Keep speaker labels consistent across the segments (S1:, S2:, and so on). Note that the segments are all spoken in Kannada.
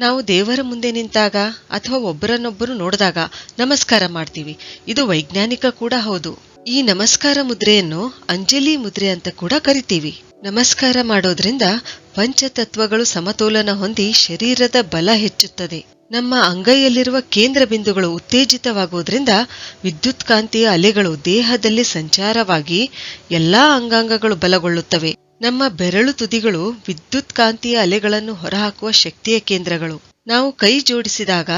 S1: ನಾವು ದೇವರ ಮುಂದೆ ನಿಂತಾಗ ಅಥವಾ ಒಬ್ಬರನ್ನೊಬ್ಬರು ನೋಡಿದಾಗ ನಮಸ್ಕಾರ ಮಾಡ್ತೀವಿ. ಇದು ವೈಜ್ಞಾನಿಕ ಕೂಡ ಹೌದು. ಈ ನಮಸ್ಕಾರ ಮುದ್ರೆಯನ್ನು ಅಂಜಲಿ ಮುದ್ರೆ ಅಂತ ಕೂಡ ಕರಿತೀವಿ. ನಮಸ್ಕಾರ ಮಾಡೋದ್ರಿಂದ ಪಂಚತತ್ವಗಳು ಸಮತೋಲನ ಹೊಂದಿ ಶರೀರದ ಬಲ ಹೆಚ್ಚುತ್ತದೆ. ನಮ್ಮ ಅಂಗೈಯಲ್ಲಿರುವ ಕೇಂದ್ರ ಬಿಂದುಗಳು ಉತ್ತೇಜಿತವಾಗುವುದರಿಂದ ವಿದ್ಯುತ್ ಕಾಂತಿಯ ಅಲೆಗಳು ದೇಹದಲ್ಲಿ ಸಂಚಾರವಾಗಿ ಎಲ್ಲಾ ಅಂಗಾಂಗಗಳು ಬಲಗೊಳ್ಳುತ್ತವೆ. ನಮ್ಮ ಬೆರಳು ತುದಿಗಳು ವಿದ್ಯುತ್ ಕಾಂತಿಯ ಅಲೆಗಳನ್ನು ಹೊರಹಾಕುವ ಶಕ್ತಿಯ ಕೇಂದ್ರಗಳು. ನಾವು ಕೈ ಜೋಡಿಸಿದಾಗ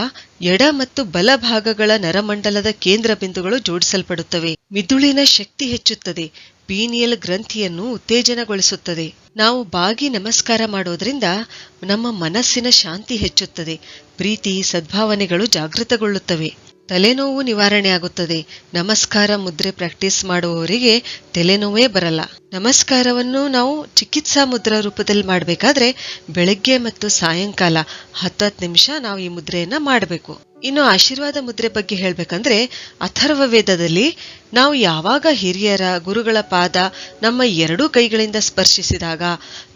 S1: ಎಡ ಮತ್ತು ಬಲ ಭಾಗಗಳ ನರಮಂಡಲದ ಕೇಂದ್ರ ಬಿಂದುಗಳು ಜೋಡಿಸಲ್ಪಡುತ್ತವೆ. ಮಿದುಳಿನ ಶಕ್ತಿ ಹೆಚ್ಚುತ್ತದೆ. ಪೀನಿಯಲ್ ಗ್ರಂಥಿಯನ್ನು ಉತ್ತೇಜನಗೊಳಿಸುತ್ತದೆ. ನಾವು ಬಾಗಿ ನಮಸ್ಕಾರ ಮಾಡೋದ್ರಿಂದ ನಮ್ಮ ಮನಸ್ಸಿನ ಶಾಂತಿ ಹೆಚ್ಚುತ್ತದೆ. ಪ್ರೀತಿ, ಸದ್ಭಾವನೆಗಳು ಜಾಗೃತಗೊಳ್ಳುತ್ತವೆ. ತಲೆನೋವು ನಿವಾರಣೆಯಾಗುತ್ತದೆ ನಮಸ್ಕಾರ ಮುದ್ರೆ ಪ್ರಾಕ್ಟೀಸ್ ಮಾಡುವವರಿಗೆ ತಲೆನೋವೇ ಬರಲ್ಲ. ನಮಸ್ಕಾರವನ್ನು ನಾವು ಚಿಕಿತ್ಸಾ ಮುದ್ರಾ ರೂಪದಲ್ಲಿ ಮಾಡಬೇಕಾದ್ರೆ ಬೆಳಗ್ಗೆ ಮತ್ತು ಸಾಯಂಕಾಲ ಹತ್ತತ್ತು ನಿಮಿಷ ನಾವು ಈ ಮುದ್ರೆಯನ್ನ ಮಾಡಬೇಕು. ಇನ್ನು ಆಶೀರ್ವಾದ ಮುದ್ರೆ ಬಗ್ಗೆ ಹೇಳ್ಬೇಕಂದ್ರೆ ಅಥರ್ವ ವೇದದಲ್ಲಿ ನಾವು ಯಾವಾಗ ಹಿರಿಯರ ಗುರುಗಳ ಪಾದ ನಮ್ಮ ಎರಡೂ ಕೈಗಳಿಂದ ಸ್ಪರ್ಶಿಸಿದಾಗ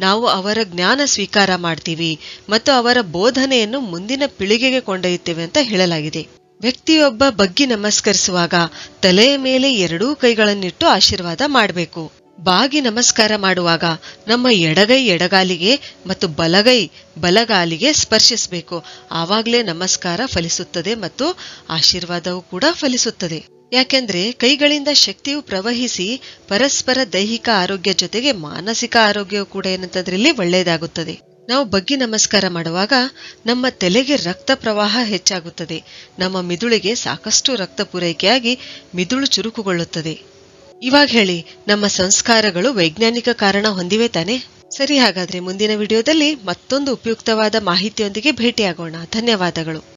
S1: ನಾವು ಅವರ ಜ್ಞಾನ ಸ್ವೀಕಾರ ಮಾಡ್ತೀವಿ ಮತ್ತು ಅವರ ಬೋಧನೆಯನ್ನು ಮುಂದಿನ ಪೀಳಿಗೆಗೆ ಕೊಂಡೊಯ್ಯುತ್ತೇವೆ ಅಂತ ಹೇಳಲಾಗಿದೆ. ವ್ಯಕ್ತಿಯೊಬ್ಬ ಬಗ್ಗಿ ನಮಸ್ಕರಿಸುವಾಗ ತಲೆಯ ಮೇಲೆ ಎರಡೂ ಕೈಗಳನ್ನಿಟ್ಟು ಆಶೀರ್ವಾದ ಮಾಡಬೇಕು. ಬಾಗಿ ನಮಸ್ಕಾರ ಮಾಡುವಾಗ ನಮ್ಮ ಎಡಗೈ ಎಡಗಾಲಿಗೆ ಮತ್ತು ಬಲಗೈ ಬಲಗಾಲಿಗೆ ಸ್ಪರ್ಶಿಸಬೇಕು. ಆವಾಗಲೇ ನಮಸ್ಕಾರ ಫಲಿಸುತ್ತದೆ ಮತ್ತು ಆಶೀರ್ವಾದವೂ ಕೂಡ ಫಲಿಸುತ್ತದೆ. ಯಾಕೆಂದ್ರೆ ಕೈಗಳಿಂದ ಶಕ್ತಿಯು ಪ್ರವಹಿಸಿ ಪರಸ್ಪರ ದೈಹಿಕ ಆರೋಗ್ಯ ಜೊತೆಗೆ ಮಾನಸಿಕ ಆರೋಗ್ಯವು ಕೂಡ ಏನಂತದ್ರಲ್ಲಿ ಒಳ್ಳೆಯದಾಗುತ್ತದೆ. ನಾವು ಬಗ್ಗಿ ನಮಸ್ಕಾರ ಮಾಡುವಾಗ ನಮ್ಮ ತಲೆಗೆ ರಕ್ತ ಪ್ರವಾಹ ಹೆಚ್ಚಾಗುತ್ತದೆ. ನಮ್ಮ ಮಿದುಳಿಗೆ ಸಾಕಷ್ಟು ರಕ್ತ ಪೂರೈಕೆಯಾಗಿ ಮಿದುಳು ಚುರುಕುಗೊಳ್ಳುತ್ತದೆ. ಇವಾಗ ಹೇಳಿ, ನಮ್ಮ ಸಂಸ್ಕಾರಗಳು ವೈಜ್ಞಾನಿಕ ಕಾರಣ ಹೊಂದಿವೆ ತಾನೆ? ಸರಿ, ಹಾಗಾದ್ರೆ ಮುಂದಿನ ವಿಡಿಯೋದಲ್ಲಿ ಮತ್ತೊಂದು ಉಪಯುಕ್ತವಾದ ಮಾಹಿತಿಯೊಂದಿಗೆ ಭೇಟಿಯಾಗೋಣ. ಧನ್ಯವಾದಗಳು.